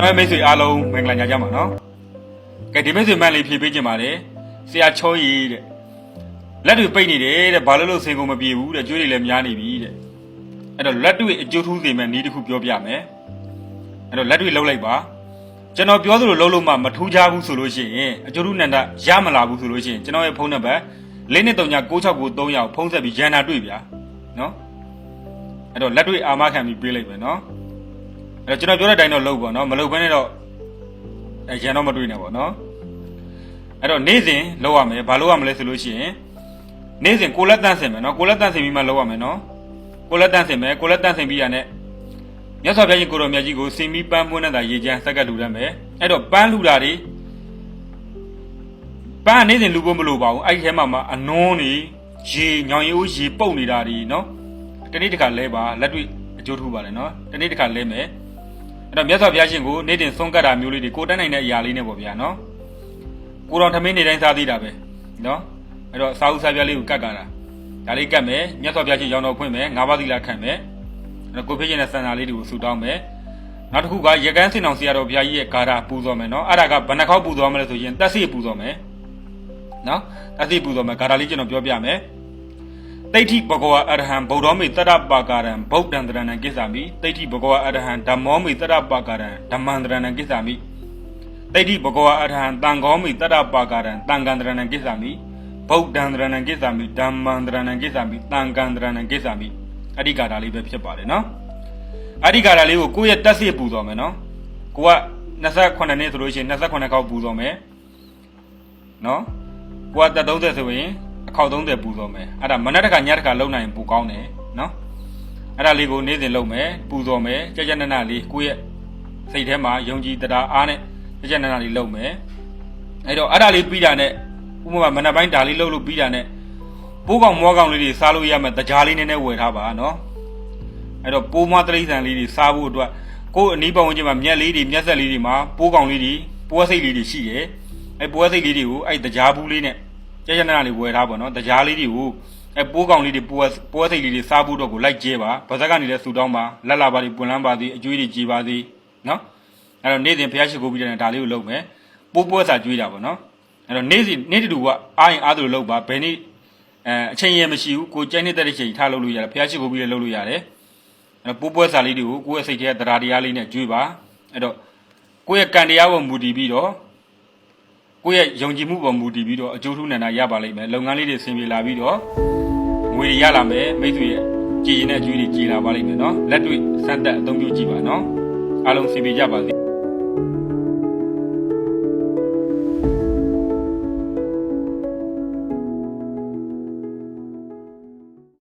ကျွန်တော်ရဲ့မိတ်ဆွေအားလုံးမင်္ဂလာညချမ်းပါနော်ကဲဒီမိတ်ဆွေမှန်လေးဖြည့်ပေးကြပါလေဆရာချောရီတဲ့လက်တွေပိတ်နေတယ်တဲ့ဘာလို့လို့စင်ကုန်မပြေဘူးတဲ့ကျွေးတွေလည်းများနေပြီတဲ့အဲ့တော့လက်တွေအကျိုးထူးစေမဲ့နည်းတစ်ခုပြောပြမယ်အဲ့တော့လက်တွေလှုပ်လိုက်ပါကျွန်တော်ပြောသလိုလှုပ်လို့မှမထူးခြားဘူးဆိုလို့ရှိရင်အကျိုးထူးနန္ဒရမလာဘူးဆိုလို့ရှိရင်ကျွန်တော်ရဲ့ဖုန်းနံပါတ်လေးနှစ်တုံညာ669ရောက်ဖုန်းဆက်ပြီးရန်နာတွေ့ဗျာနော်အဲ့တော့လက်တွေအာမခံပြီးပေးလိုက်ပဲနော် အဲ့တော့ကျွန်တော်ပြောတဲ့အတိုင်းတော့လုပ်ပါနော်မလုပ်ဘဲနဲ့တော့အဲရန်တော့မတွေ့နဲ့ပေါ့နော်အဲ့တော့နေ့စဉ်လုပ်ရမယ်ဘာလုပ်ရမလဲဆိုလို့ရှိရင်နေ့စဉ်ကိုလက်တန့်စင်မယ်နော်ကိုလက်တန့်စင်ပြီးမှလုပ်ရမယ်နော်ကိုလက်တန့်စင်မယ်ကိုလက်တန့်စင်ပြီးရတဲ့မြတ်စွာဘုရားရှင်ကိုတော်မြတ်ကြီးကိုစင်ပြီးပန်းပွန်းနေတာရေချမ်းစက်ကလူတတ်မယ်အဲ့တော့ပန်းလူတာတွေပန်းနေ့စဉ်လူဖို့မလိုပါဘူးအဲ့ဒီထဲမှာမှအနွန်းနေရေညောင်ရိုးရေပုတ်နေတာတွေနော်တနေ့တစ်ခါလဲပါလက်တွေ့အကျိုးထူးပါလေနော်တနေ့တစ်ခါလဲမယ် အဲ့တော့မြတ်စွာဘုရားရှင်ကိုနေ့တင်ဆုံးကတ်တာမျိုးလေးတွေကိုတတ်နိုင်တဲ့အရာလေးနဲ့ပေါ့ဗျာနော်ကိုတော်ထမင်းနေတိုင်းစားသေးတာပဲနော်အဲ့တော့စာအုပ်စာပြလေးကိုကတ်ကြတာဒါလေးကတ်မယ်မြတ်စွာဘုရားရှင်ရောင်းတော်ဖွင့်မယ်ငါးပါးသီလခံမယ်အဲ့တော့ကိုဖေးရှင်တဲ့စံစာလေးတွေကိုဆူတောင်းမယ်နောက်တစ်ခုကရကန်းစင်အောင်ဆရာတော်ဘုရားကြီးရဲ့ဂါထာပူဇော်မယ်နော်အဲ့ဒါကဘယ်နှခေါက်ပူဇော်မလဲဆိုရင်တက်စီပူဇော်မယ်နော်တက်စီပူဇော်မယ်ဂါထာလေးကျွန်တော်ပြောပြမယ် တိဋ္ဌိဘဂဝါအရဟံဗုဒ္ဓောမေတရပါကာရံဗုဒ္ဓံတရဏံကိစ္ဆာမိတိဋ္ဌိဘဂဝါအရဟံဓမ္မောမေတရပါကာရံဓမ္မံတရဏံကိစ္ဆာမိတိဋ္ဌိဘဂဝါအရဟံတံဃောမေတရပါကာရံတံဃံတရဏံကိစ္ဆာမိဗုဒ္ဓံတရဏံကိစ္ဆာမိဓမ္မံတရဏံကိစ္ဆာမိတံဃံတရဏံကိစ္ဆာမိအဓိကဒါလေးပဲဖြစ်ပါတယ်နော်အဓိကဒါလေးကိုကိုယ့်ရဲ့တက်စီပူဇော်မယ်နော်ကိုက28နှစ်ဆိုလို့ရှိရင်28ခေါက်ပူဇော်မယ်နော်ကိုကတက်30ဆိုရင် အခေါက်30ပူဇော်မယ်အဲ့ဒါမနက်တစ်ခါညတစ်ခါလုံနိုင်ရင်ပူကောင်းတယ်နော်အဲ့ဒါလေးကိုနေ့စဉ်လုပ်မယ်ပူဇော်မယ်ကြက်ကြက်နက်နက်လေးကိုယ့်ရဲ့စိတ်ထဲမှာယုံကြည်တရားအားနဲ့ကြက်ကြက်နက်နက်လေးလုပ်မယ်အဲ့တော့အဲ့ဒါလေးပြီးတာနဲ့ဥပမာမနက်ပိုင်းဒါလေးလုပ်လို့ပြီးတာနဲ့ပိုးကောင်မောကောင်လေးတွေစားလို့ရမယ်တကြားလေးနည်းနည်းဝယ်ထားပါနော်အဲ့တော့ပိုးမွားတရိษံလေးတွေစားဖို့အတွက်ကိုယ့်အနီးပတ်ဝန်းကျင်မှာမျက်လေးတွေမျက်ဆက်လေးတွေမှာပိုးကောင်လေးတွေပိုးစိတ်လေးတွေရှိတယ်အဲ့ပိုးစိတ်လေးတွေကိုအဲ့တကြားဘူးလေးနဲ့ ကြက်ကြက်နက်နက်လေးဝယ်ထားပါတော့တရားလေးတွေကိုအဲပိုးကောင်လေးတွေပိုးပိုးစိတ်လေးတွေစားဖို့တော့ကိုလိုက်ကျဲပါဗဇက်ကနေလည်းဆူတောင်းပါလက်လာပါတွေပွန်လန်းပါသည်အကျွေးတွေကြည်ပါသည်နော်အဲ့တော့နေ့စဉ်ဖျားရှိခိုးပြီးတဲ့ဒါလေးကိုလုပ်မယ်ပိုးပိုးစာကျွေးတာပေါ့နော်အဲ့တော့နေ့စဉ်နေ့တူကအားရင်အားသူလုပ်ပါဘယ်နေ့အဲအချိန်ရမရှိဘူးကိုကြိုက်နေတဲ့ချိန်ထားလုပ်လို့ရတယ်ဖျားရှိခိုးပြီးလည်းလုပ်လို့ရတယ်အဲ့တော့ပိုးပိုးစာလေးတွေကိုကိုယ့်ရဲ့စိတ်ထဲကတရားတရားလေးနဲ့ကျွေးပါအဲ့တော့ကိုယ့်ရဲ့ကံတရားပေါ်မူတည်ပြီးတော့ ကိုယ့်ရဲ့ယုံကြည်မှုပေါ်မူတည်ပြီးတော့အကျိုးထူးနန္ဒရပါလိမ့်မယ်လုပ်ငန်းလေးတွေဆင်ပြေလာပြီးတော့ငွေတွေရလာမယ်မိတ်ဆွေရဲ့ကြည်ရင်တဲ့အကျွေးတွေကြည်လာပါလိမ့်မယ်နော်လက်တွေ့စမ်းသက်အသုံးပြုကြည့်ပါနော်အားလုံးဆင်ပြေကြပါစေ